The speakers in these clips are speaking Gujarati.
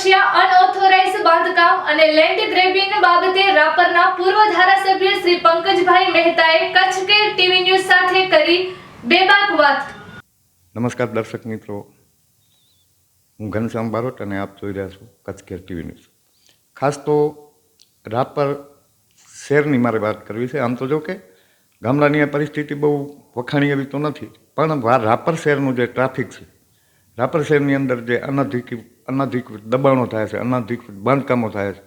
કચ્છ કેર ટીવી ન્યૂઝ નમસ્કાર દર્શક મિત્રો. હું ઘનશ્યામ બારોટ અને આપ જોઈ રહ્યા છો કચ્છ ટીવી ન્યૂઝ. ખાસ તો રાપર શહેરની મારે વાત કરવી છે. આમ તો જો કે ગામડાની પરિસ્થિતિ બહુ વખાણી એવી તો નથી. પણ રાપર શહેરનું જે ટ્રાફિક છે, રાપર શહેરની અંદર જે અનધિકૃત અનધિકૃત દબાણો થાય છે અનાધિકૃત બાંધકામો થાય છે.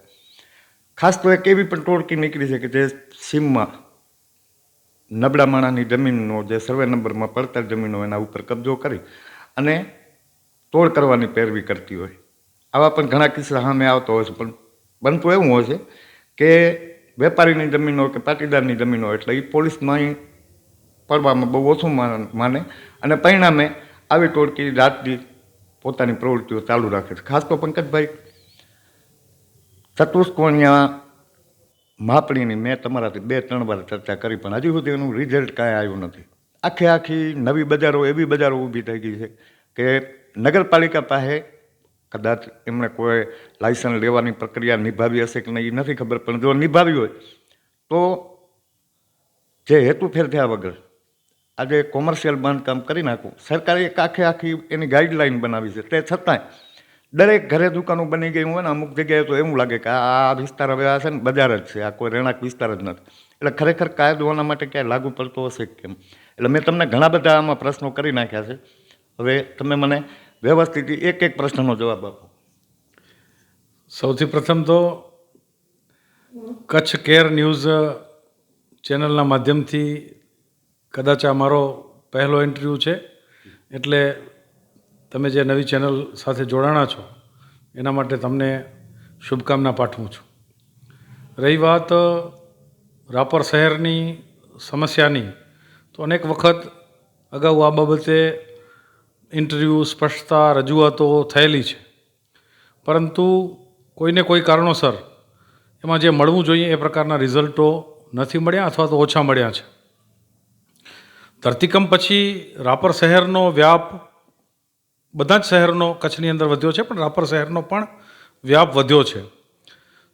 ખાસ તો એક એવી પણ ટોળકી નીકળી છે કે જે સીમમાં નબળા માણાની જમીનનો જે સર્વે નંબરમાં પડતર જમીનો એના ઉપર કબજો કરી અને તોડ કરવાની પેરવી કરતી હોય. આવા પણ ઘણા કિસ્સા સામે આવતો હોય છે, પણ બનતું એવું હોય છે કે વેપારીની જમીનો કે પાટીદારની જમીનો એટલે એ પોલીસમાં પડવામાં બહુ ઓછું માને અને પરિણામે આવી ટોળકી રાતની પોતાની પ્રવૃત્તિઓ ચાલુ રાખે છે. ખાસ તો પંકજભાઈ, ચતુષ્કોણિયા માપણીની મેં તમારાથી બે, ત્રણ વાર ચર્ચા કરી, પણ હજી સુધી એનું રિઝલ્ટ કાંઈ આવ્યું નથી. આખે આખી નવી બજારો, એવી બજારો ઊભી થઈ ગઈ છે કે નગરપાલિકા પાસે કદાચ એમણે કોઈ લાયસન્સ લેવાની પ્રક્રિયા નિભાવી હશે કે નહીં, એ નથી ખબર, પણ જો નિભાવી હોય, તો જે હેતુ ફેર થયા વગર આજે કોમર્શિયલ બાંધકામ કરી નાખું. સરકારે એક આખે આખી એની ગાઈડલાઈન બનાવી છે. તે છતાંય દરેક ઘરે દુકાનો બની ગઈ હોય ને અમુક જગ્યાએ તો એવું લાગે કે આ વિસ્તાર હવે આ છે ને બજાર જ છે. આ કોઈ રહેણાંક વિસ્તાર જ નથી. એટલે ખરેખર કાયદો આના માટે ક્યાંય લાગુ પડતો હશે કેમ? એટલે મેં તમને ઘણા બધા આમાં પ્રશ્નો કરી નાખ્યા છે. હવે તમે મને વ્યવસ્થિત એક એક પ્રશ્નનો જવાબ આપો. સૌથી પ્રથમ તો કચ્છ કેર ન્યૂઝ ચેનલના માધ્યમથી કદાચ આ મારો પહેલો ઇન્ટરવ્યૂ છે, એટલે તમે જે નવી ચેનલ સાથે જોડાણા છો, એના માટે તમને શુભકામના પાઠવું છું. રહી વાત રાપર શહેરની સમસ્યાની, તો અનેક વખત અગાઉ આ બાબતે ઇન્ટરવ્યૂ સ્પષ્ટતા, રજૂઆતો થયેલી છે. પરંતુ કોઈને કોઈ કારણોસર એમાં જે મળવું જોઈએ એ પ્રકારના રિઝલ્ટો નથી મળ્યા અથવા તો ઓછા મળ્યા છે. ધરતીકંપ પછી રાપર શહેરનો વ્યાપ બધા જ શહેરનો કચ્છની અંદર વધ્યો છે, પણ રાપર શહેરનો પણ વ્યાપ વધ્યો છે.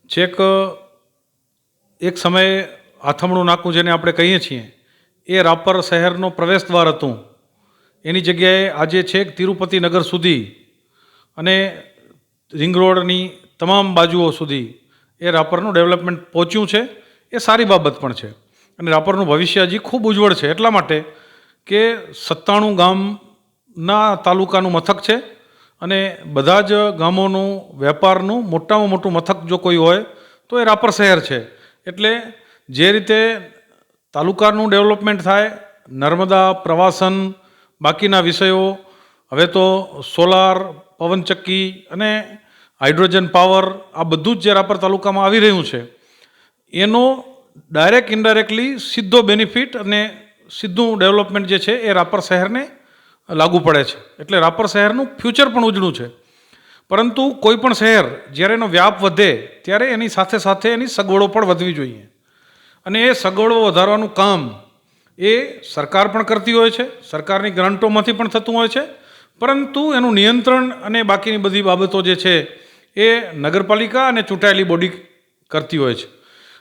છેક એક સમયે આથમણું નાકું જેને આપણે કહીએ છીએ, એ રાપર શહેરનો પ્રવેશ દ્વાર હતું. એની જગ્યાએ આજે છેક તિરુપતિ નગર સુધી અને રિંગ રોડની તમામ બાજુઓ સુધી એ રાપરનું ડેવલપમેન્ટ પહોંચ્યું છે. એ સારી બાબત પણ છે. અને રાપરનું ભવિષ્ય હજી ખૂબ ઉજ્જવળ છે. એટલા માટે કે સત્તાણું ગામના તાલુકાનું મથક છે અને બધા જ ગામોનું વેપારનું મોટામાં મોટું મથક જો કોઈ હોય તો એ રાપર શહેર છે. એટલે જે રીતે તાલુકાનું ડેવલપમેન્ટ થાય, નર્મદા, પ્રવાસન બાકીના વિષયો, હવે તો સોલાર, પવનચક્કી અને હાઇડ્રોજન પાવર આ બધું જ જે રાપર તાલુકામાં આવી રહ્યું છે, એનો ડાયરેક્ટ ઇનડાયરેક્ટલી સીધો બેનિફિટ અને સીધું ડેવલપમેન્ટ જે છે એ રાપર શહેરને લાગુ પડે છે. એટલે રાપર શહેરનું ફ્યુચર પણ ઉજળું છે. પરંતુ કોઈ પણ શહેર જ્યારે એનો વ્યાપ વધે, ત્યારે એની સાથે સાથે એની સગવડો પણ વધવી જોઈએ. અને એ સગવડો વધારવાનું કામ એ સરકાર પણ કરતી હોય છે, સરકારની ગ્રાન્ટોમાંથી પણ થતું હોય છે. પરંતુ એનું નિયંત્રણ અને બાકીની બધી બાબતો જે છે એ નગરપાલિકા અને ચૂંટાયેલી બોડી કરતી હોય છે.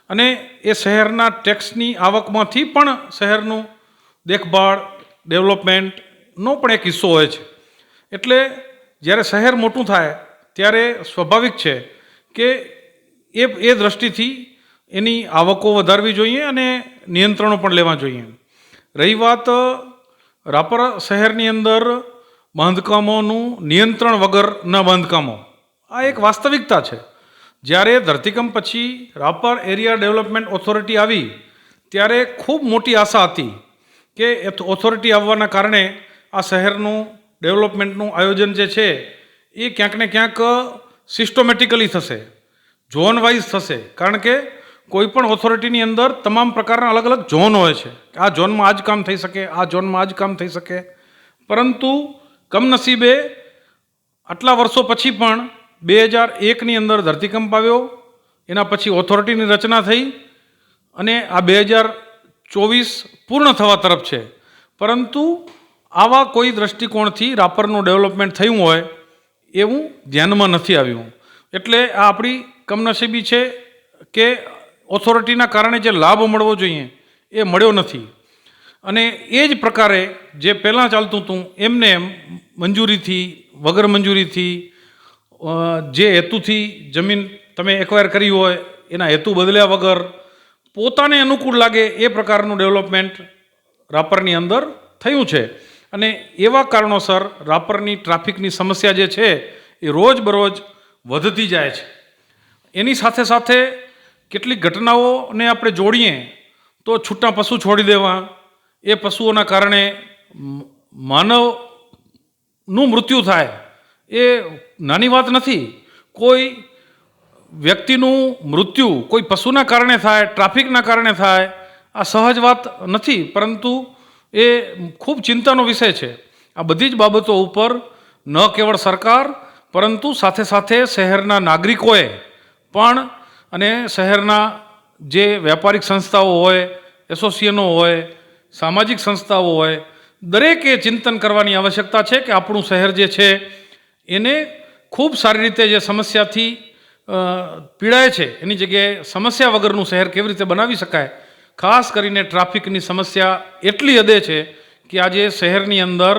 અને એ શહેરના ટેક્સની આવકમાંથી પણ શહેરનું દેખભાળ, ડેવલપમેન્ટનો પણ એક હિસ્સો હોય છે. એટલે જ્યારે શહેર મોટું થાય, ત્યારે સ્વાભાવિક છે કે એ એ દ્રષ્ટિથી એની આવકો વધારવી જોઈએ અને નિયંત્રણો પણ લેવા જોઈએ. રહી વાત, રાપર શહેરની અંદર બાંધકામોનું નિયંત્રણ વગરના બાંધકામો. આ એક વાસ્તવિકતા છે. જ્યારે ધરતીકંપ પછી રાપર એરિયા ડેવલપમેન્ટ ઓથોરિટી આવી, ત્યારે ખૂબ મોટી આશા હતી કે ઓથોરિટી આવવાના કારણે આ શહેરનું ડેવલપમેન્ટનું આયોજન જે છે, એ ક્યાંક ને ક્યાંક સિસ્ટોમેટિકલી થશે ઝોન વાઇઝ થશે. કારણ કે કોઈપણ ઓથોરિટીની અંદર તમામ પ્રકારના અલગ અલગ ઝોન હોય છે. આ ઝોનમાં આ જ કામ થઈ શકે, આ ઝોનમાં આ જ કામ થઈ શકે. પરંતુ કમનસીબે આટલા વર્ષો પછી પણ બે હજાર એકની અંદર ધરતીકંપ આવ્યો, એના પછી ઓથોરિટીની રચના થઈ અને આ બે હજાર ચોવીસ પૂર્ણ થવા તરફ છે. પરંતુ આવા કોઈ દ્રષ્ટિકોણથી રાપરનું ડેવલપમેન્ટ થયું હોય એવું ધ્યાનમાં નથી આવ્યું. એટલે આ આપણી કમનસીબી છે કે ઓથોરિટીના કારણે જે લાભ મળવો જોઈએ એ મળ્યો નથી. અને એ જ પ્રકારે જે પહેલાં ચાલતું હતું, એમને એમ મંજૂરીથી, વગર મંજૂરીથી જે હેતુથી જમીન તમે એક્વાયર કરી હોય, એના હેતુ બદલ્યા વગર પોતાને અનુકૂળ લાગે એ પ્રકારનું ડેવલપમેન્ટ રાપરની અંદર થયું છે. અને એવા કારણોસર રાપરની ટ્રાફિકની સમસ્યા જે છે, એ રોજ બરોજ વધતી જાય છે. એની સાથે સાથે કેટલીક ઘટનાઓને આપણે જોડીએ, તો છૂટા પશુ છોડી દેવા, એ પશુઓના કારણે માનવનું મૃત્યુ થાય. એ નાની વાત નથી. કોઈ વ્યક્તિનું મૃત્યુ કોઈ પશુના કારણે થાય, ટ્રાફિકના કારણે થાય, આ સહજ વાત નથી, પરંતુ એ ખૂબ ચિંતાનો વિષય છે. આ બધી જ બાબતો ઉપર ન કેવળ સરકાર, પરંતુ સાથે સાથે શહેરના નાગરિકોએ પણ અને શહેરના જે વ્યાપારિક સંસ્થાઓ હોય, એસોસિએશનો હોય, સામાજિક સંસ્થાઓ હોય, દરેકે ચિંતન કરવાની આવશ્યકતા છે કે આપણું શહેર જે છે એને ખૂબ સારી રીતે જે સમસ્યાથી પીડાય છે, એની જગ્યાએ સમસ્યા વગરનું શહેર કેવી રીતે બનાવી શકાય? ખાસ કરીને ટ્રાફિકની સમસ્યા એટલી હદે છે કે આજે શહેરની અંદર,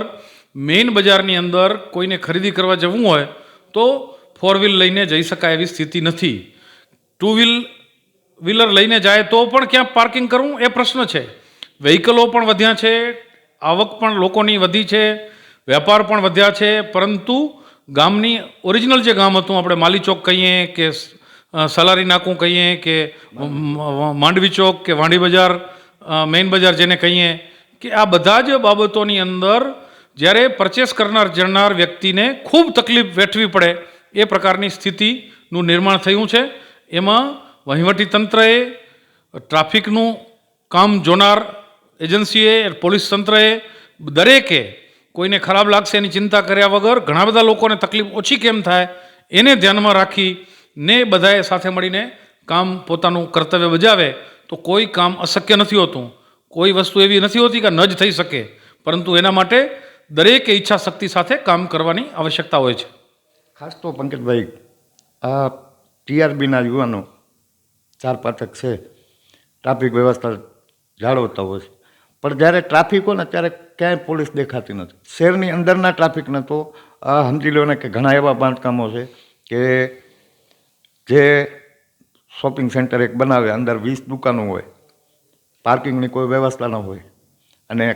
મેઇન બજારની અંદર કોઈને ખરીદી કરવા જવું હોય, તો ફોર વ્હીલ લઈને જઈ શકાય એવી સ્થિતિ નથી. ટુ વ્હીલ, વ્હીલર લઈને જાય તો પણ ક્યાં પાર્કિંગ કરવું? એ પ્રશ્ન છે. વ્હીકલો પણ વધ્યા છે, આવક પણ લોકોની વધી છે, વેપાર પણ વધ્યા છે, પરંતુ ગામની ઓરિજિનલ જે ગામ હતું, આપણે માલી ચોક કહીએ કે સલારી નાકું કહીએ કે માંડવી ચોક કે વાંડી બજાર મેઇન બજાર જેને કહીએ કે આ બધા જ બાબતોની અંદર જ્યારે પરચેસ કરનાર જનાર વ્યક્તિને ખૂબ તકલીફ વેઠવી પડે એ પ્રકારની સ્થિતિનું નિર્માણ થયું છે. એમાં વહીવટી તંત્રએ ટ્રાફિકનું કામ જોનાર એજન્સીએ, પોલીસ તંત્રએ દરેકે કોઈને ખરાબ લાગશે એની ચિંતા કર્યા વગર ઘણા બધા લોકોને તકલીફ ઓછી કેમ થાય એને ધ્યાનમાં રાખી ને બધાએ સાથે મળીને કામ પોતાનું કર્તવ્ય બજાવે તો કોઈ કામ અશક્ય નથી હોતું. કોઈ વસ્તુ એવી નથી હોતી કે ન જ થઈ શકે. પરંતુ એના માટે દરેકે ઈચ્છા શક્તિ સાથે કામ કરવાની આવશ્યકતા હોય છે. ખાસ તો પંકજભાઈ, આ ટીઆરબીના યુવાનો ચાર પાંચક છે. ટ્રાફિક વ્યવસ્થા જાળવતા હોય છે. પણ જ્યારે ટ્રાફિક હોય ને, ત્યારે ક્યાંય પોલીસ દેખાતી નથી. શહેરની અંદરના ટ્રાફિકને તો આ સમજી લો ને કે ઘણા એવા બાંધકામો છે કે જે શોપિંગ સેન્ટર એક બનાવે, અંદર વીસ દુકાનો હોય, પાર્કિંગની કોઈ વ્યવસ્થા ન હોય. અને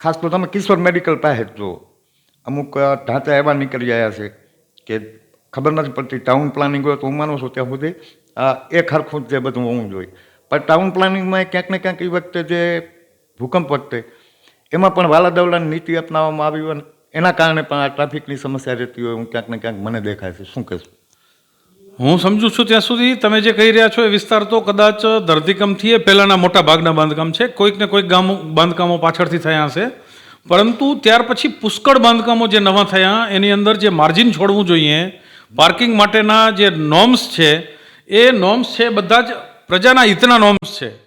ખાસ તો તમે કિશોર મેડિકલ પાસે જ જુઓ. અમુક ઢાંચા એવા નીકળી આવ્યા છે કે ખબર નથી પડતી ટાઉન પ્લાનિંગ હોય તો હું માનું છું ત્યાં સુધી એક હરખું જે બધું હોવું જોઈએ. પણ ટાઉન પ્લાનિંગમાં ક્યાંક ને ક્યાંક એ વખતે જે ભૂકંપ વખતે એમાં પણ વાલાદવલાની નીતિ અપનાવવામાં આવી હોય એના કારણે પણ આ ટ્રાફિકની સમસ્યા રહેતી હોય હું ક્યાંક ને ક્યાંક મને દેખાય છે. શું કહેશું? હું સમજુ છું ત્યાં સુધી. તમે જે કહી રહ્યા છો એ વિસ્તાર તો કદાચ ધરતીકંપથી એ પહેલાંના મોટા ભાગના બાંધકામ છે. કોઈક ને કોઈક ગામ, બાંધકામો પાછળથી થયા હશે. પરંતુ ત્યાર પછી પુષ્કળ બાંધકામો જે નવા થયા, એની અંદર જે માર્જિન છોડવું જોઈએ, પાર્કિંગ માટેના જે નોર્મ્સ છે, એ નોર્મ્સ છે બધા જ પ્રજાના હિતના નોર્મ્સ છે.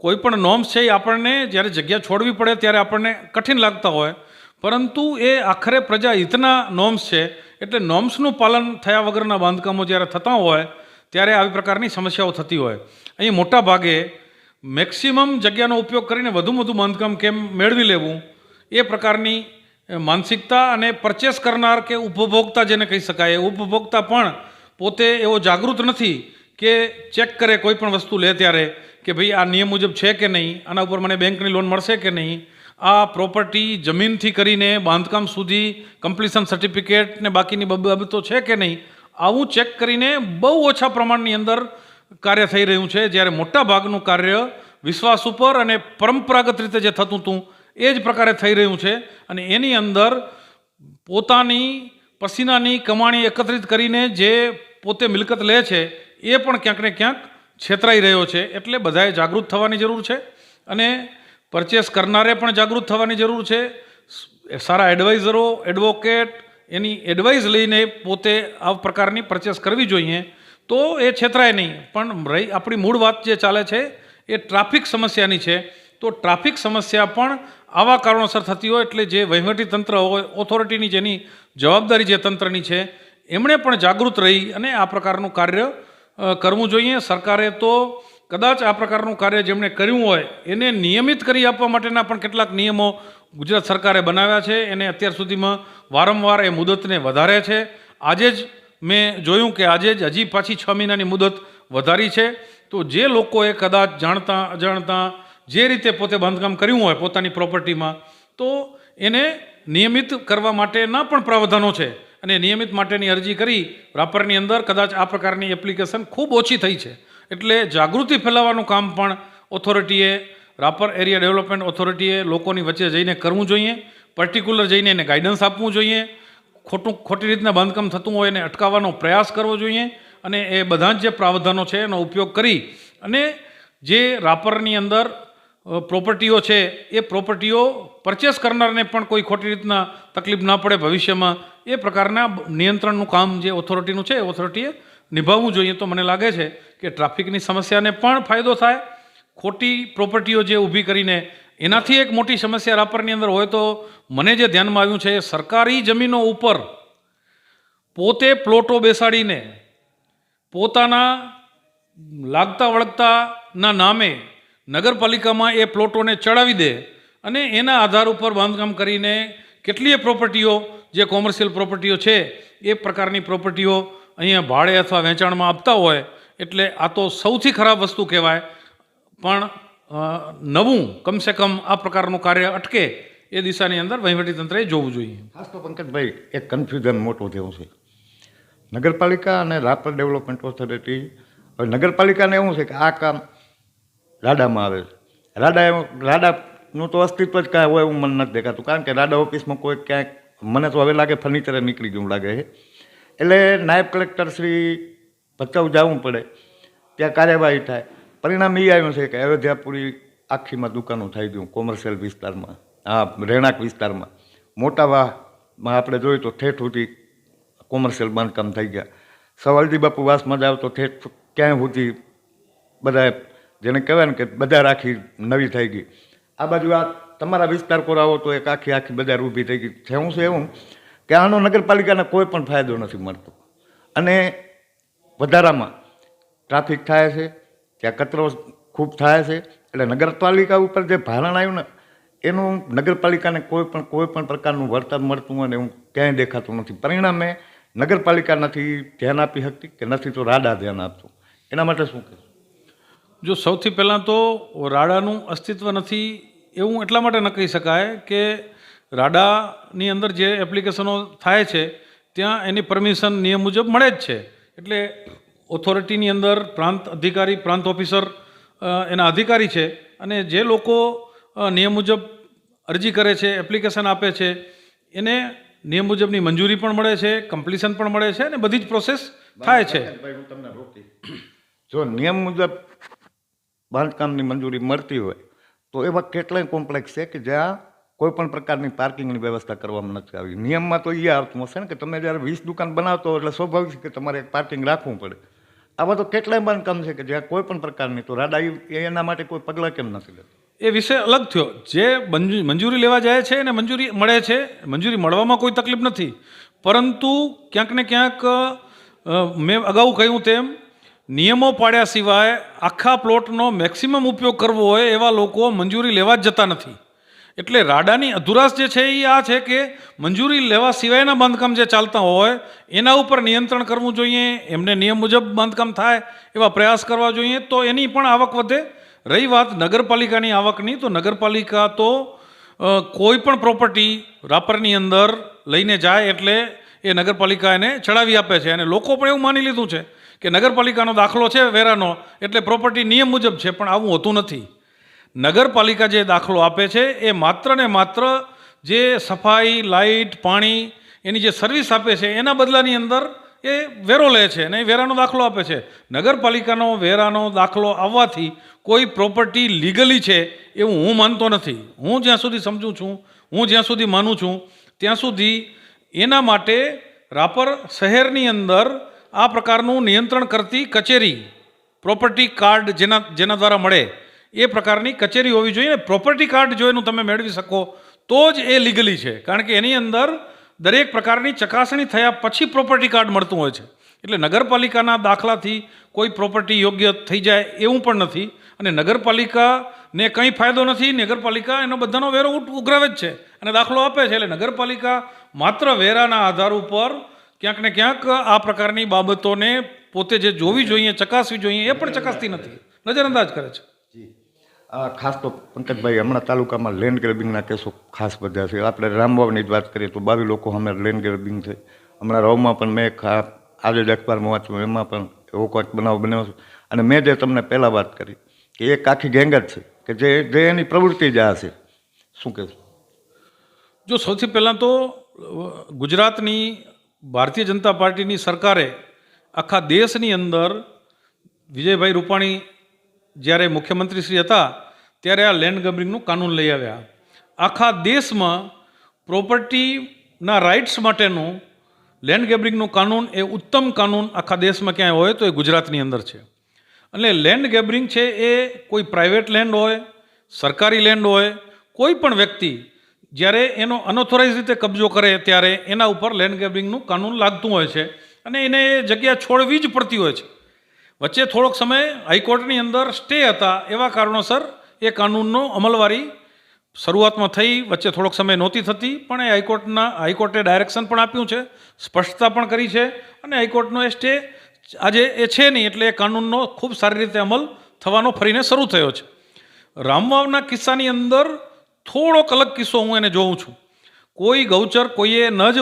કોઈ પણ નોર્મ્સ છે એ આપણને જ્યારે જગ્યા છોડવી પડે ત્યારે આપણને કઠિન લાગતા હોય. પરંતુ એ આખરે પ્રજા હિતના નોર્મ્સ છે. એટલે નોર્મ્સનું પાલન થયા વગરના બાંધકામો જ્યારે થતા હોય, ત્યારે આવી પ્રકારની સમસ્યાઓ થતી હોય. અહીં મોટા ભાગે મેક્સિમમ જગ્યાનો ઉપયોગ કરીને વધુમાં વધુ બાંધકામ કેમ મેળવી લેવું, એ પ્રકારની માનસિકતા અને પરચેસ કરનાર કે ઉપભોક્તા જેને કહી શકાય ઉપભોક્તા પણ પોતે એવો જાગૃત નથી કે ચેક કરે કોઈ પણ વસ્તુ લે ત્યારે. કે ભાઈ આ નિયમ મુજબ છે કે નહીં? આના ઉપર મને બેંકની લોન મળશે કે નહીં? આ પ્રોપર્ટી જમીનથી કરીને બાંધકામ સુધી કમ્પ્લીશન સર્ટિફિકેટ ને બાકીની બાબતો છે કે નહીં? આવું ચેક કરીને બહુ ઓછા પ્રમાણની અંદર કાર્ય થઈ રહ્યું છે, જ્યારે મોટા ભાગનું કાર્ય વિશ્વાસ ઉપર અને પરંપરાગત રીતે જે થતું હતું, એ જ પ્રકારે થઈ રહ્યું છે. અને એની અંદર પોતાની પસીનાની કમાણી એકત્રિત કરીને જે પોતે મિલકત લે છે, એ પણ ક્યાંક ને ક્યાંક છેતરાઈ રહ્યો છે એટલે બધાએ જાગૃત થવાની જરૂર છે અને પરચેસ કરનારે પણ જાગૃત થવાની જરૂર છે. સારા એડવાઇઝરો, એડવોકેટ, એની એડવાઇસ લઈને પોતે આ પ્રકારની પરચેસ કરવી જોઈએ તો એ છેતરાય નહીં. પણ રહી, આપણી મૂળ વાત જે ચાલે છે એ ટ્રાફિક સમસ્યાની છે. તો ટ્રાફિક સમસ્યા પણ આવા કારણોસર થતી હોય એટલે જે વહીવટી તંત્ર હોય ઓથોરિટીની જેની જવાબદારી જે તંત્રની છે, એમણે પણ જાગૃત રહી અને આ પ્રકારનું કાર્ય કરવું જોઈએ. સરકારે તો કદાચ આ પ્રકારનું કાર્ય જેમણે કર્યું હોય, એને નિયમિત કરી આપવા માટેના પણ કેટલાક નિયમો ગુજરાત સરકારે બનાવ્યા છે. એને અત્યાર સુધીમાં વારંવાર એ મુદતને વધારે છે. આજે જ મેં જોયું કે આજે જ હજી પાછી છ મહિનાની મુદત વધારી છે. તો જે લોકોએ કદાચ જાણતા, અજાણતા જે રીતે પોતે બાંધકામ કર્યું હોય પોતાની પ્રોપર્ટીમાં, તો એને નિયમિત કરવા માટેના પણ પ્રાવધાનો છે. અને નિયમિત માટેની અરજી કરી રાપરની અંદર કદાચ આ પ્રકારની એપ્લિકેશન ખૂબ ઓછી થઈ છે. એટલે જાગૃતિ ફેલાવવાનું કામ પણ ઓથોરિટીએ રાપર એરિયા ડેવલપમેન્ટ ઓથોરિટીએ લોકોની વચ્ચે જઈને કરવું જોઈએ. પર્ટિક્યુલર જઈને એને ગાઈડન્સ આપવું જોઈએ. ખોટું, ખોટી રીતના બાંધકામ થતું હોય એને અટકાવવાનો પ્રયાસ કરવો જોઈએ અને એ બધા જ જે પ્રાવધાનો છે એનો ઉપયોગ કરી અને જે રાપરની અંદર પ્રોપર્ટીઓ છે, એ પ્રોપર્ટીઓ પરચેસ કરનારને પણ કોઈ ખોટી રીતના તકલીફ ના પડે ભવિષ્યમાં. એ પ્રકારના નિયંત્રણનું કામ જે ઓથોરિટીનું છે ઓથોરિટીએ નિભાવવું જોઈએ. તો મને લાગે છે કે ટ્રાફિકની સમસ્યાને પણ ફાયદો થાય. ખોટી પ્રોપર્ટીઓ જે ઊભી કરીને, એનાથી એક મોટી સમસ્યા રાપરની અંદર હોય તો મને જે ધ્યાનમાં આવ્યું છે, સરકારી જમીનો ઉપર પોતે પ્લોટો બેસાડીને પોતાના લાગતા વળગતાના નામે નગરપાલિકામાં એ પ્લોટોને ચડાવી દે અને એના આધાર ઉપર બાંધકામ કરીને કેટલીય પ્રોપર્ટીઓ, જે કોમર્શિયલ પ્રોપર્ટીઓ છે, એ પ્રકારની પ્રોપર્ટીઓ અહીંયા ભાડે અથવા વેચાણમાં આપતા હોય, એટલે આ તો સૌથી ખરાબ વસ્તુ કહેવાય. પણ નવું કમસે કમ આ પ્રકારનું કાર્ય અટકે એ દિશાની અંદર વહીવટીતંત્રએ જોવું જોઈએ. ખાસ તો પંકજભાઈ, એક કન્ફ્યુઝન મોટું થયું છે. નગરપાલિકા અને રાપર ડેવલપમેન્ટ ઓથોરિટી નગરપાલિકાને એવું છે કે આ કામ રાડામાં આવે. છે રાડા રાડાનું તો અસ્તિત્વ જ કાંઈ હોય એવું મને નથી દેખાતું. કારણ કે રાડા ઓફિસમાં કોઈ ક્યાંક, મને તો હવે લાગે ફર્નિચરે નીકળી ગયું લાગે છે. એટલે નાયબ કલેક્ટર શ્રી ભચાઉ જવું પડે. ત્યાં કાર્યવાહી થાય. પરિણામ એ આવ્યું છે કે અયોધ્યાપુરી આખીમાં દુકાનો થઈ ગયું, કોમર્શિયલ વિસ્તારમાં. હા, રહેણાંક વિસ્તારમાં. મોટા વાહમાં આપણે જોઈએ તો ઠેઠ સુધી કોમર્શિયલ બાંધકામ થઈ ગયા. સવાલજી બાપુ વાસમાં જાવ તો ઠેઠ ક્યાંય સુધી બધા જેને કહેવાય ને કે બજાર આખી નવી થઈ ગઈ. આ બાજુ આ તમારા વિસ્તાર પર આવો તો એક આખી આખી બજાર ઊભી થઈ ગઈ. હું છે એવું કે આનો નગરપાલિકાને કોઈ પણ ફાયદો નથી મળતો. અને વધારામાં ટ્રાફિક થાય છે, ત્યાં કચરો ખૂબ થાય છે, એટલે નગરપાલિકા ઉપર જે ભારણ આવ્યું ને, એનું નગરપાલિકાને કોઈ પણ કોઈ પણ પ્રકારનું વળતર મળતું અને એવું ક્યાંય દેખાતું નથી. પરિણામે નગરપાલિકા નથી ધ્યાન આપી શકતી કે નથી તો રાડા ધ્યાન આપતું. એના માટે શું કહેશું જો સૌથી પહેલાં તો રાડાનું અસ્તિત્વ નથી એવું એટલા માટે ન કહી શકાય કે રાડાની અંદર જે એપ્લિકેશનો થાય છે, ત્યાં એની પરમિશન નિયમ મુજબ મળે જ છે. એટલે ઓથોરિટીની અંદર પ્રાંત અધિકારી, પ્રાંત ઓફિસર એના અધિકારી છે અને જે લોકો નિયમ મુજબ અરજી કરે છે, એપ્લિકેશન આપે છે, એને નિયમ મુજબની મંજૂરી પણ મળે છે કમ્પ્લીશન પણ મળે છે અને બધી જ પ્રોસેસ થાય છે. જો નિયમ મુજબ બાંધકામની મંજૂરી મળતી હોય, તો એવા કેટલાય કોમ્પ્લેક્સ છે કે જ્યાં કોઈ પણ પ્રકારની પાર્કિંગની વ્યવસ્થા કરવામાં નથી આવી. નિયમમાં તો એ આવતું હશે ને કે તમે જ્યારે વીસ દુકાન બનાવતો એટલે સ્વાભાવિક છે કે તમારે એક પાર્કિંગ રાખવું પડે. આવા તો કેટલાય બાંધકામ છે કે જ્યાં કોઈ પણ પ્રકારની, તો રાડા એના માટે કોઈ પગલાં કેમ નથી લેતું? એ વિષય અલગ થયો. જે મંજૂ- મંજૂરી લેવા જાય છે એને મંજૂરી મળે છે, મંજૂરી મળવામાં કોઈ તકલીફ નથી. પરંતુ ક્યાંક ને ક્યાંક મેં અગાઉ કહ્યું તેમ નિયમો પાડ્યા સિવાય આખા પ્લોટનો મેક્સિમમ ઉપયોગ કરવો હોય એવા લોકો મંજૂરી લેવા જ જતા નથી. એટલે રાડાની અધુરાશ જે છે એ આ છે કે મંજૂરી લેવા સિવાયના બાંધકામ જે ચાલતા હોય, એના ઉપર નિયંત્રણ કરવું જોઈએ, એમને નિયમ મુજબ બાંધકામ થાય એવા પ્રયાસ કરવા જોઈએ, તો એની પણ આવક વધે. રહી વાત નગરપાલિકાની આવકની, તો નગરપાલિકા તો કોઈ પણ પ્રોપર્ટી રાપરની અંદર લઈને જાય એટલે એ નગરપાલિકા એને ચડાવી આપે છે. અને લોકો પણ એવું માની લીધું છે કે નગરપાલિકાનો દાખલો છે વેરાનો, એટલે પ્રોપર્ટી નિયમ મુજબ છે, પણ આવું હોતું નથી. નગરપાલિકા જે દાખલો આપે છે, એ માત્ર ને માત્ર જે સફાઈ, લાઇટ, પાણી, એની જે સર્વિસ આપે છે, એના બદલાની અંદર એ વેરો લે છે અને એ વેરાનો દાખલો આપે છે. નગરપાલિકાનો વેરાનો દાખલો આવવાથી કોઈ પ્રોપર્ટી લીગલી છે એવું હું માનતો નથી. હું જ્યાં સુધી સમજું છું, હું જ્યાં સુધી માનું છું, ત્યાં સુધી એના માટે રાપર શહેરની અંદર આ પ્રકારનું નિયંત્રણ કરતી કચેરી પ્રોપર્ટી કાર્ડ જેના જેના દ્વારા મળે, એ પ્રકારની કચેરી હોવી જોઈએ ને પ્રોપર્ટી કાર્ડ જો એનું તમે મેળવી શકો, તો જ એ લીગલી છે. કારણ કે એની અંદર દરેક પ્રકારની ચકાસણી થયા પછી પ્રોપર્ટી કાર્ડ મળતું હોય છે. એટલે નગરપાલિકાના દાખલાથી કોઈ પ્રોપર્ટી યોગ્ય થઈ જાય એવું પણ નથી અને નગરપાલિકાને કંઈ ફાયદો નથી, નગરપાલિકા એનો બધાનો વેરો ઉગ્રવે જ છે અને દાખલો આપે છે. એટલે નગરપાલિકા માત્ર વેરાના આધાર ઉપર ક્યાંક ને ક્યાંક આ પ્રકારની બાબતોને પોતે જે જોવી જોઈએ ચકાસવી જોઈએ એ પણ ચકાસતી નથી. નજરઅંદાજ કરે છે. આ ખાસ તો પંકજભાઈ હમણાં તાલુકામાં લેન્ડ ગ્રેબિંગના કેસો ખાસ બધા છે. આપણે રામવાવની જ વાત કરીએ તો બાવી લોકો અમે લેન્ડ ગ્રેબિંગ છે. હમણાં રવમાં પણ મેં આજે જ અખબારમાં વાંચ્યું એમાં પણ એવો કોઈક બનાવ બન્યો છે. અને મેં જે તમને પહેલાં વાત કરી કે એક આખી ગેંગ જ છે કે જે જે એની પ્રવૃત્તિ જ આ છે. શું કહેશું? જો સૌથી પહેલાં તો ગુજરાતની ભારતીય જનતા પાર્ટીની સરકારે આખા દેશની અંદર વિજયભાઈ રૂપાણી જ્યારે મુખ્યમંત્રી શ્રી હતા, ત્યારે આ લેન્ડ ગબરિંગનું કાનૂન લઈ આવ્યા. આખા દેશમાં પ્રોપર્ટીના રાઇટ્સ માટેનું લેન્ડ ગેબરિંગનું કાનૂન એ ઉત્તમ કાનૂન આખા દેશમાં ક્યાંય હોય તો એ ગુજરાતની અંદર છે. એટલે લેન્ડ ગેબરિંગ છે એ કોઈ પ્રાઇવેટ લેન્ડ હોય, સરકારી લેન્ડ હોય, કોઈ પણ વ્યક્તિ જ્યારે એનો અનઓથોરાઇઝ રીતે કબજો કરે ત્યારે એના ઉપર લેન્ડ ગ્રેબિંગનું કાનૂન લાગતું હોય છે અને એને એ જગ્યા છોડવી જ પડતી હોય છે. વચ્ચે થોડોક સમય હાઈકોર્ટની અંદર સ્ટે હતા એવા કારણોસર એ કાનૂનનો અમલવારી શરૂઆતમાં થઈ, વચ્ચે થોડોક સમય નહોતી થતી, પણ એ હાઈકોર્ટના, હાઈકોર્ટે ડાયરેક્શન પણ આપ્યું છે, સ્પષ્ટતા પણ કરી છે અને હાઈકોર્ટનો એ સ્ટે આજે એ છે નહીં એટલે એ કાનૂનનો ખૂબ સારી રીતે અમલ થવાનો ફરીને શરૂ થયો છે. રામવાવના કિસ્સાની અંદર થોડોક અલગ કિસ્સો હું એને જોઉં છું. કોઈ ગૌચર કોઈએ ન જ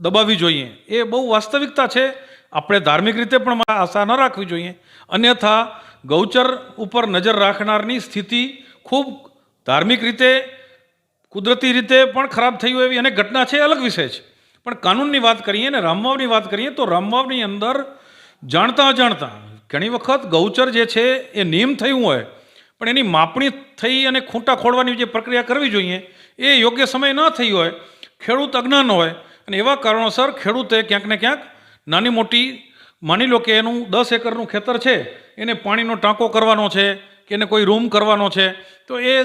દબાવવી જોઈએ. એ બહુ વાસ્તવિકતા છે. આપણે ધાર્મિક રીતે પણ આશા ન રાખવી જોઈએ. અન્યથા ગૌચર ઉપર નજર રાખનારની સ્થિતિ ખૂબ ધાર્મિક રીતે, કુદરતી રીતે પણ ખરાબ થઈ હોય એવી અને ઘટના છે અલગ વિષય છે. પણ કાનૂનની વાત કરીએ ને રામવાવની વાત કરીએ તો રામવાવની અંદર જાણતા અજાણતા ઘણી વખત ગૌચર જે છે એ નિયમ થયું હોય પણ એની માપણી થઈ અને ખૂંટા ખોડવાની જે પ્રક્રિયા કરવી જોઈએ, એ યોગ્ય સમય ન થઈ હોય, ખેડૂત અજ્ઞાન હોય, અને એવા કારણોસર ખેડૂતે ક્યાંક ને ક્યાંક નાની મોટી, માની લો કે એનું દસ એકરનું ખેતર છે, એને પાણીનો ટાંકો કરવાનો છે, કે એને કોઈ રૂમ કરવાનો છે, તો એ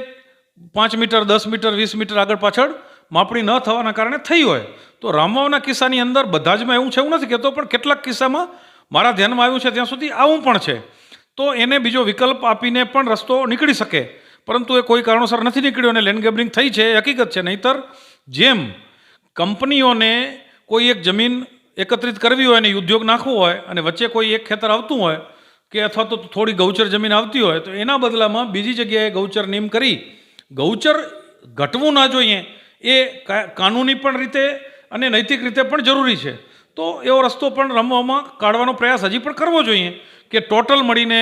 પાંચ મીટર, દસ મીટર, વીસ મીટર આગળ પાછળ માપણી ન થવાના કારણે થઈ હોય. તો રામવાવના કિસ્સાની અંદર બધા જ એવું છે, એવું નથી કહેતો, પણ કેટલાક કિસ્સામાં મારા ધ્યાનમાં આવ્યું છે, ત્યાં સુધી આવું પણ છે. તો એને બીજો વિકલ્પ આપીને પણ રસ્તો નીકળી શકે. પરંતુ એ કોઈ કારણોસર નથી નીકળ્યો અને લેન્ડ ગેબરિંગ થઈ છે એ હકીકત છે. નહીતર જેમ કંપનીઓને કોઈ એક જમીન એકત્રિત કરવી હોય અને ઉદ્યોગ નાખવો હોય અને વચ્ચે કોઈ એક ખેતર આવતું હોય કે અથવા તો થોડી ગૌચર જમીન આવતી હોય, તો એના બદલામાં બીજી જગ્યાએ ગૌચર નિયમ કરી ગૌચર ઘટવું ના જોઈએ. એ કાનૂની પણ રીતે અને નૈતિક રીતે પણ જરૂરી છે. તો એવો રસ્તો પણ રમવામાં કાઢવાનો પ્રયાસ હજી પણ કરવો જોઈએ કે ટોટલ મળીને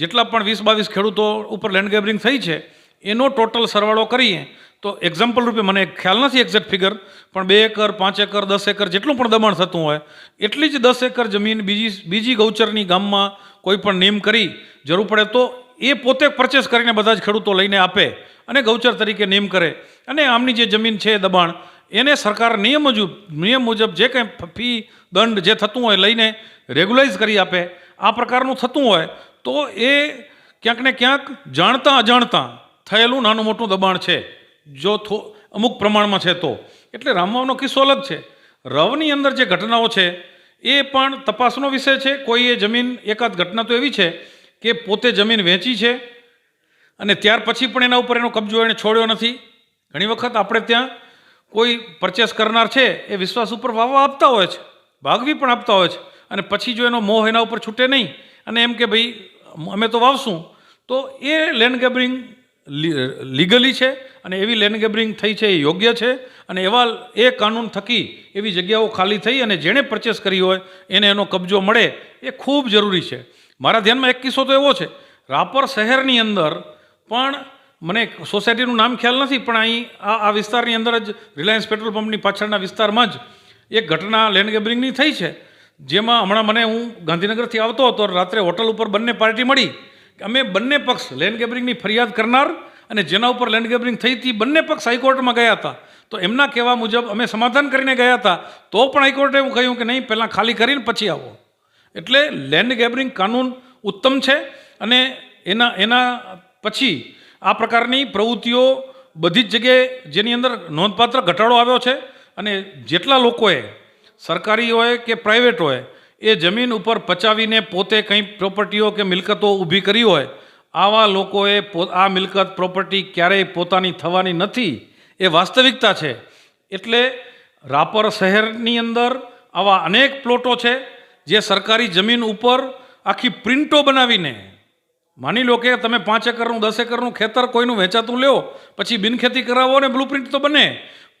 જેટલા પણ વીસ બાવીસ ખેડૂતો ઉપર લેન્ડ ગેબરિંગ થઈ છે, એનો ટોટલ સરવાળો કરીએ. તો એક્ઝામ્પલ રૂપે મને ખ્યાલ નથી એક્ઝેક્ટ ફિગર પણ બે એકર, પાંચ એકર, દસ એકર જેટલું પણ દબાણ થતું હોય, એટલી જ દસ એકર જમીન બીજી બીજી ગૌચરની ગામમાં કોઈ પણ નિયમ કરી, જરૂર પડે તો એ પોતે પરચેસ કરીને બધા જ ખેડૂતો લઈને આપે અને ગૌચર તરીકે નિયમ કરે. અને આમની જે જમીન છે દબાણ, એને સરકાર નિયમ મુજબ નિયમ મુજબ જે કંઈ ફી દંડ જે થતું હોય લઈને રેગ્યુલાઇઝ કરી આપે, આ પ્રકારનું થતું હોય, તો એ ક્યાંક ને ક્યાંક જાણતા અજાણતા થયેલું નાનું મોટું દબાણ છે. જો થો, અમુક પ્રમાણમાં છે તો. એટલે રામવાવનો કિસ્સો અલગ છે. રવની અંદર જે ઘટનાઓ છે, એ પણ તપાસનો વિષય છે. કોઈ એ જમીન, એકાદ ઘટના તો એવી છે કે પોતે જમીન વેચી છે અને ત્યાર પછી પણ એના ઉપર એનો કબજો એણે છોડ્યો નથી. ઘણી વખત આપણે ત્યાં કોઈ પરચેસ કરનાર છે, એ વિશ્વાસ ઉપર વાવવા આપતા હોય છે. ભાગવી પણ આપતા હોય છે. અને પછી જો એનો મોહ એના ઉપર છૂટે નહીં અને એમ કે ભાઈ, અમે તો વાવશું, તો એ લેન્ડ ગેબરિંગ લીગલી છે અને એવી લેન્ડ ગેબરિંગ થઈ છે એ યોગ્ય છે અને એવા એ કાનૂન થકી એવી જગ્યાઓ ખાલી થઈ અને જેણે પરચેસ કરી હોય, એને એનો કબજો મળે એ ખૂબ જરૂરી છે. મારા ધ્યાનમાં એક કિસ્સો તો એવો છે. રાપર શહેરની અંદર પણ મને સોસાયટીનું નામ ખ્યાલ નથી, પણ અહીં આ આ વિસ્તારની અંદર જ રિલાયન્સ પેટ્રોલ પંપની પાછળના વિસ્તારમાં જ એક ઘટના લેન્ડ ગેબરિંગની થઈ છે. જેમાં હમણાં મને હું ગાંધીનગરથી આવતો હતો, રાત્રે હોટલ ઉપર બંને પાર્ટી મળી અમે બંને પક્ષ લેન્ડ ગેબરિંગની ફરિયાદ કરનાર અને જેના ઉપર લેન્ડ ગેબરિંગ થઈ હતી, બંને પક્ષ હાઈકોર્ટમાં ગયા હતા. તો એમના કહેવા મુજબ અમે સમાધાન કરીને ગયા હતા. તો પણ હાઈકોર્ટે એવું કહ્યું કે નહીં, પહેલાં ખાલી કરીને પછી આવો. એટલે લેન્ડ ગેબરિંગ કાનૂન ઉત્તમ છે અને એના એના પછી આ પ્રકારની પ્રવૃત્તિઓ બધી જ જગ્યાએ જેની અંદર નોંધપાત્ર ઘટાડો આવ્યો છે. અને જેટલા લોકોએ સરકારી હોય કે પ્રાઇવેટ હોય એ જમીન ઉપર પચાવીને પોતે કંઈ પ્રોપર્ટીઓ કે મિલકતો ઊભી કરી હોય, આવા લોકોએ આ મિલકત પ્રોપર્ટી ક્યારેય પોતાની થવાની નથી, એ વાસ્તવિકતા છે. એટલે રાપર શહેરની અંદર આવા અનેક પ્લોટો છે, જે સરકારી જમીન ઉપર આખી પ્રિન્ટો બનાવીને, માની લો કે તમે પાંચ એકરનું, દસ એકરનું ખેતર કોઈનું વેચાતું લ્યો, પછી બિનખેતી કરાવો ને બ્લુપ્રિન્ટ તો બને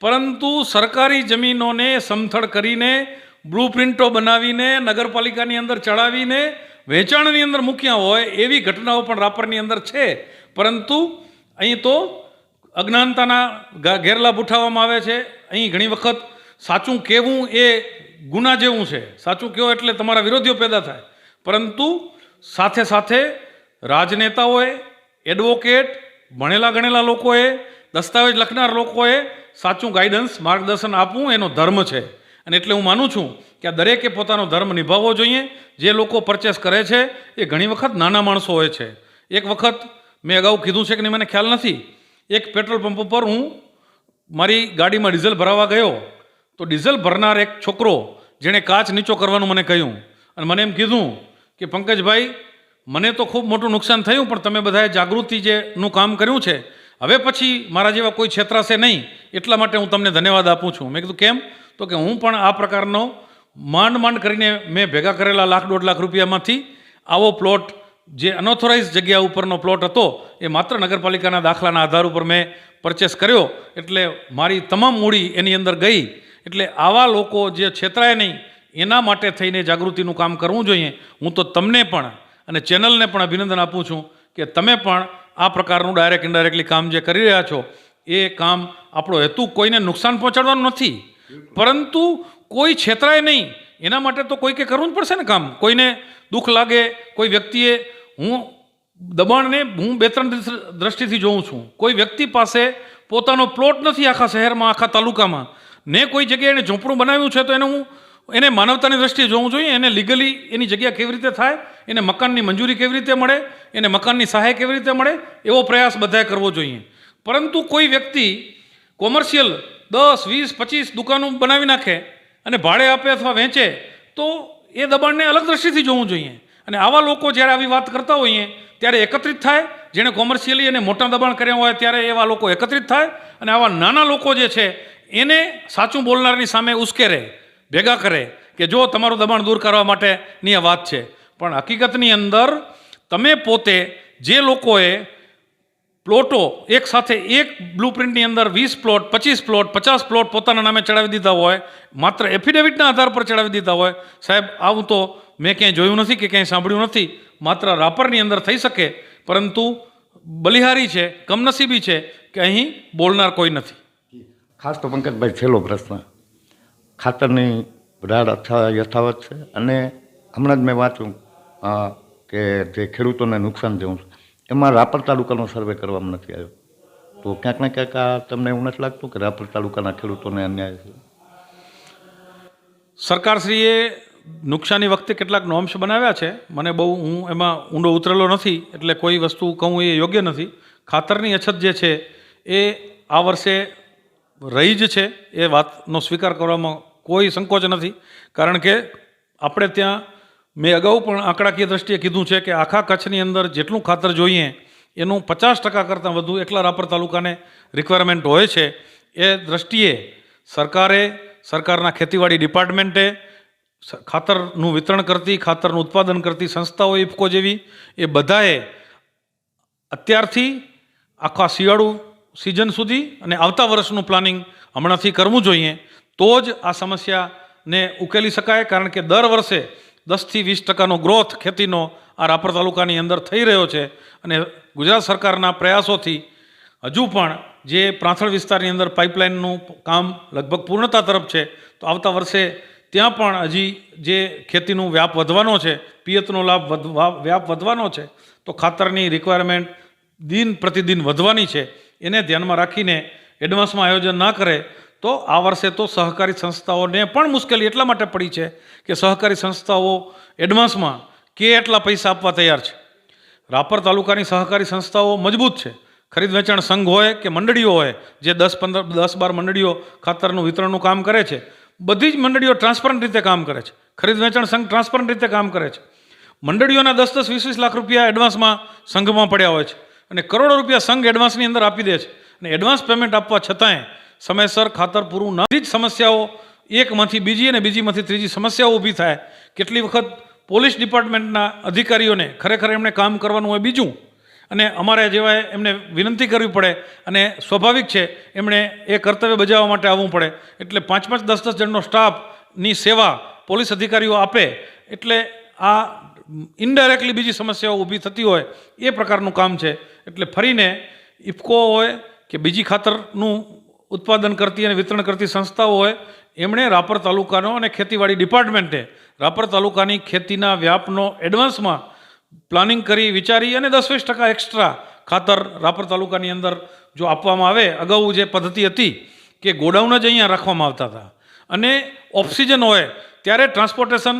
પરંતુ સરકારી જમીનોને સમથળ કરીને, બ્લુપ્રિન્ટો બનાવીને, નગરપાલિકાની અંદર ચડાવીને, વેચાણની અંદર મૂક્યા હોય એવી ઘટનાઓ પણ રાપરની અંદર છે. પરંતુ અહીં તો અજ્ઞાનતાના ગેરલાભ ઉઠાવવામાં આવે છે. અહીં ઘણી વખત સાચું કહેવું એ ગુના જેવું છે. સાચું કહો એટલે તમારા વિરોધીઓ પેદા થાય. પરંતુ સાથે સાથે રાજનેતાઓએ, એડવોકેટ, ભણેલા ગણેલા લોકોએ, દસ્તાવેજ લખનાર લોકોએ સાચું ગાઈડન્સ માર્ગદર્શન આપવું એનો ધર્મ છે. અને એટલે હું માનું છું કે આ દરેકે પોતાનો ધર્મ નિભાવવો જોઈએ. જે લોકો પરચેસ કરે છે, એ ઘણી વખત નાના માણસો હોય છે. એક વખત મેં અગાઉ કીધું છે કે નહીં, મને ખ્યાલ નથી. એક પેટ્રોલ પંપ ઉપર હું મારી ગાડીમાં ડીઝલ ભરાવા ગયો. તો ડીઝલ ભરનાર એક છોકરો, જેણે કાચ નીચો કરવાનું મને કહ્યું. અને મને એમ કીધું કે, પંકજભાઈ, મને તો ખૂબ મોટું નુકસાન થયું, પણ તમે બધાએ જાગૃતિ જે નું કામ કર્યું છે હવે પછી મારા જેવા કોઈ છેતરાશે નહીં, એટલા માટે હું તમને ધન્યવાદ આપું છું. મેં કીધું, કેમ? તો કે હું પણ આ પ્રકારનો માંડ માંડ કરીને મેં ભેગા કરેલા લાખ દોઢ લાખ રૂપિયામાંથી આવો પ્લોટ, જે અનઓથોરાઇઝ જગ્યા ઉપરનો પ્લોટ હતો, એ માત્ર નગરપાલિકાના દાખલાના આધાર ઉપર મેં પરચેસ કર્યો. એટલે મારી તમામ મૂડી એની અંદર ગઈ. એટલે આવા લોકો જે છેતરાય નહીં, એના માટે થઈને જાગૃતિનું કામ કરવું જોઈએ. હું તો તમને પણ અને ચેનલને પણ અભિનંદન આપું છું કે તમે પણ આ પ્રકારનું ડાયરેક્ટ ઇન્ડાયરેક્ટલી કામ જે કરી રહ્યા છો, એ કામ આપણો હેતુ કોઈને નુકસાન પહોંચાડવાનું નથી. પરંતુ કોઈ છેતરાય નહીં. એના માટે તો કોઈ કે કરવું જ પડશે ને કામ. કોઈને દુઃખ લાગે, કોઈ વ્યક્તિએ હું દબાણને હું બે ત્રણ દ્રષ્ટિ- દ્રષ્ટિથી જોઉં છું. કોઈ વ્યક્તિ પાસે પોતાનો પ્લોટ નથી આખા શહેરમાં, આખા તાલુકામાં. ને કોઈ જગ્યાએ એને ઝૂંપડું બનાવ્યું છે તો એને હું એને માનવતાની દ્રષ્ટિએ જોવું જોઈએ, એને લીગલી એની જગ્યા કેવી રીતે થાય, એને મકાનની મંજૂરી કેવી રીતે મળે, એને મકાનની સહાય કેવી રીતે મળે, એવો પ્રયાસ બધાએ કરવો જોઈએ. પરંતુ કોઈ વ્યક્તિ કોમર્શિયલ દસ, વીસ, પચીસ દુકાનો બનાવી નાખે અને ભાડે આપે અથવા વેચે, તો એ દબાણને અલગ દ્રષ્ટિથી જોવું જોઈએ. અને આવા લોકો જ્યારે આવી વાત કરતા હોઈએ, ત્યારે એકત્રિત થાય, જેણે કોમર્શિયલી અને મોટા દબાણ કર્યા હોય ત્યારે એવા લોકો એકત્રિત થાય અને આવા નાના લોકો જે છે, એને સાચું બોલનારની સામે ઉશ્કેરે. ભેગા કરે કે જો તમારું દબાણ દૂર કરવા માટેની આ વાત છે. પણ હકીકતની અંદર તમે પોતે જે લોકોએ પ્લોટો એક સાથે એક બ્લુપ્રિન્ટની અંદર વીસ પ્લોટ, પચીસ પ્લોટ, પચાસ પ્લોટ પોતાના નામે ચડાવી દીધા હોય, માત્ર એફિડેવિટના આધાર પર ચડાવી દીધા હોય, સાહેબ, આવું તો મેં ક્યાંય જોયું નથી કે ક્યાંય સાંભળ્યું નથી. માત્ર રાપરની અંદર થઈ શકે, પરંતુ બલિહારી છે, કમનસીબી છે કે અહીં બોલનાર કોઈ નથી. ખાસ તો પંકજભાઈ, છેલ્લો પ્રશ્ન. ખાતરની રાડ અથા, યથાવત છે. અને હમણાં જ મેં વાંચ્યું કે જે ખેડૂતોને નુકસાન થયું છે, એમાં રાપર તાલુકાનો સર્વે કરવામાં નથી આવ્યો. તો ક્યાંક ને ક્યાંક આ તમને એવું નથી લાગતું કે રાપર તાલુકાના ખેડૂતોને અન્યાય છે? સરકારશ્રીએ નુકસાની વખતે કેટલાક નોમ્સ બનાવ્યા છે. મને બહુ, હું એમાં ઊંડો ઉતરેલો નથી, એટલે કોઈ વસ્તુ કહું એ યોગ્ય નથી. ખાતરની અછત જે છે, એ આ વર્ષે રહી જ છે, એ વાતનો સ્વીકાર કરવામાં કોઈ સંકોચ નથી. કારણ કે આપણે ત્યાં મેં અગાઉ પણ આંકડાકીય દ્રષ્ટિએ કીધું છે કે આખા કચ્છની અંદર જેટલું ખાતર જોઈએ, એનું પચાસ ટકા કરતાં વધુ એકલા રાપર તાલુકાને રિક્વાયરમેન્ટ હોય છે. એ દ્રષ્ટિએ સરકારે, સરકારના ખેતીવાડી ડિપાર્ટમેન્ટે ખાતરનું વિતરણ કરતી, ખાતરનું ઉત્પાદન કરતી સંસ્થાઓ ઇફકો જેવી, એ બધાએ અત્યારથી આખા શિયાળુ સિઝન સુધી અને આવતા વર્ષનું પ્લાનિંગ હમણાંથી કરવું જોઈએ. તો જ આ સમસ્યાને ઉકેલી શકાય, કારણ કે દર વર્ષે દસથી વીસ ટકાનો ગ્રોથ ખેતીનો આ રાપર તાલુકાની અંદર થઈ રહ્યો છે અને ગુજરાત સરકારના પ્રયાસોથી હજુ પણ જે પ્રાંથળ વિસ્તારની અંદર પાઇપલાઇનનું કામ લગભગ પૂર્ણતા તરફ છે, તો આવતા વર્ષે ત્યાં પણ હજી જે ખેતીનું વ્યાપ વધવાનો છે, પિયતનો લાભ વ્યાપ વધવાનો છે, તો ખાતરની રિક્વાયરમેન્ટ દિન પ્રતિદિન વધવાની છે. એને ધ્યાનમાં રાખીને એડવાન્સમાં આયોજન ના કરે તો આ વર્ષે તો સહકારી સંસ્થાઓને પણ મુશ્કેલી એટલા માટે પડી છે કે સહકારી સંસ્થાઓ એડવાન્સમાં કે એટલા પૈસા આપવા તૈયાર છે. રાપર તાલુકાની સહકારી સંસ્થાઓ મજબૂત છે. ખરીદ વેચાણ સંઘ હોય કે મંડળીઓ હોય, જે દસ પંદર, દસ બાર મંડળીઓ ખાતરનું વિતરણનું કામ કરે છે, બધી જ મંડળીઓ ટ્રાન્સપરન્ટ રીતે કામ કરે છે. ખરીદ વેચાણ સંઘ ટ્રાન્સપરન્ટ રીતે કામ કરે છે. મંડળીઓના દસ દસ, વીસ વીસ લાખ રૂપિયા એડવાન્સમાં સંઘમાં પડ્યા હોય છે. અને કરોડો રૂપિયા સંઘ એડવાન્સની અંદર આપી દે છે. અને એડવાન્સ પેમેન્ટ આપવા છતાંય સમયસર ખાતર પૂરું ન જ સમસ્યાઓ, એકમાંથી બીજી અને બીજીમાંથી ત્રીજી સમસ્યાઓ ઊભી થાય. કેટલી વખત પોલીસ ડિપાર્ટમેન્ટના અધિકારીઓને ખરેખર એમણે કામ કરવાનું હોય બીજું, અને અમારે જેવા એમને વિનંતી કરવી પડે, અને સ્વાભાવિક છે એમણે એ કર્તવ્ય બજાવવા માટે આવવું પડે. એટલે પાંચ પાંચ દસ દસ જણનો સ્ટાફની સેવા પોલીસ અધિકારીઓ આપે, એટલે આ ઇનડાયરેક્ટલી બીજી સમસ્યાઓ ઊભી થતી હોય, એ પ્રકારનું કામ છે. એટલે ફરીને ઇફકો હોય કે બીજી ખાતરનું ઉત્પાદન કરતી અને વિતરણ કરતી સંસ્થાઓ હોય, એમણે રાપર તાલુકાનો અને ખેતીવાડી ડિપાર્ટમેન્ટે રાપર તાલુકાની ખેતીના વ્યાપનો એડવાન્સમાં પ્લાનિંગ કરી વિચારી અને દસ વીસ ટકા એક્સ્ટ્રા ખાતર રાપર તાલુકાની અંદર જો આપવામાં આવે, અગાઉ જે પદ્ધતિ હતી કે ગોડાઉન જ અહીંયા રાખવામાં આવતા હતા. અને ઓક્સિજન હોય, ત્યારે ટ્રાન્સપોર્ટેશન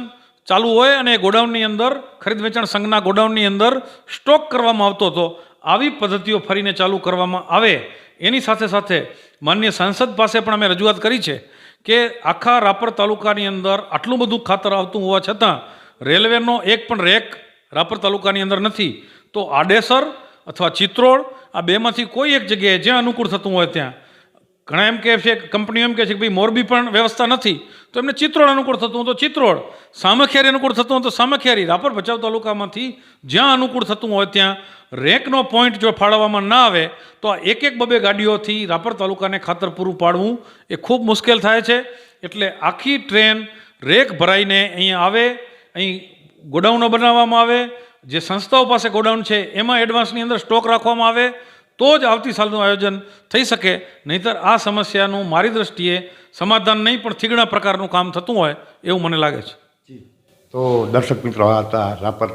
ચાલુ હોય અને ગોડાઉનની અંદર, ખરીદ વેચાણ સંઘના ગોડાઉનની અંદર સ્ટોક કરવામાં આવતો હતો. આવી પદ્ધતિઓ ફરીને ચાલુ કરવામાં આવે, એની સાથે સાથે માન્ય સાંસદ પાસે પણ અમે રજૂઆત કરી છે કે આખા રાપર તાલુકાની અંદર આટલું બધું ખાતર આવતું હોવા છતાં રેલવેનો એક પણ રેક રાપર તાલુકાની અંદર નથી. તો આડેસર અથવા ચિત્રોડ આ બેમાંથી કોઈ એક જગ્યાએ જ્યાં અનુકૂળ થતું હોય ત્યાં. ઘણા એમ કહે છે, કંપનીઓ એમ કહે છે કે ભાઈ મોરબી પણ વ્યવસ્થા નથી. તો એમને ચિત્રોડ અનુકૂળ થતું તો ચિત્રોડ સામખિયારી અનુકૂળ થતું તો સામખિયારી. રાપર ભચાઉ તાલુકામાંથી જ્યાં અનુકૂળ થતું હોય ત્યાં રેકનો પોઈન્ટ જો ફાળવવામાં ના આવે, તો આ એક એક બબે ગાડીઓથી રાપર તાલુકાને ખાતર પૂરું પાડવું એ ખૂબ મુશ્કેલ થાય છે. એટલે આખી ટ્રેન રેક ભરાઈને અહીંયા આવે, અહીં ગોડાઉનો બનાવવામાં આવે, જે સંસ્થાઓ પાસે ગોડાઉન છે, એમાં એડવાન્સની અંદર સ્ટોક રાખવામાં આવે તો જ આવતી સાલનું આયોજન થઈ શકે. નહીંતર આ સમસ્યાનું મારી દ્રષ્ટિએ સમાધાન નહીં, પણ થીગણા પ્રકારનું કામ થતું હોય એવું મને લાગે છે. તો દર્શક મિત્રો હતા રાપર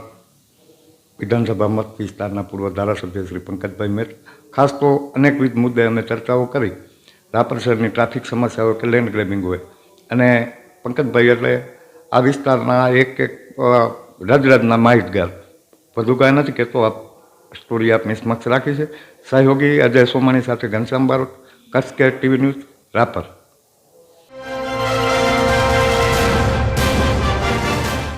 વિધાનસભા મત વિસ્તારના પૂર્વ ધારાસભ્ય શ્રી પંકજભાઈ મેર. ખાસ તો અનેકવિધ મુદ્દે અમે ચર્ચાઓ કરી. રાપર શહેરની ટ્રાફિક સમસ્યાઓ કે લેન્ડ ગ્રેબિંગ હોય અને પંકજભાઈ એટલે આ વિસ્તારના એક એક રજ રજના માહિતગાર. વધુ કાંઈ નથી કહેતો, આપ સ્ટોરી આપની સમક્ષ રાખી છે. સહયોગી અજય સોમાણી સાથે ઘનશ્યામ બારોટ કચ્છ કે ટીવી ન્યૂઝ રાપર.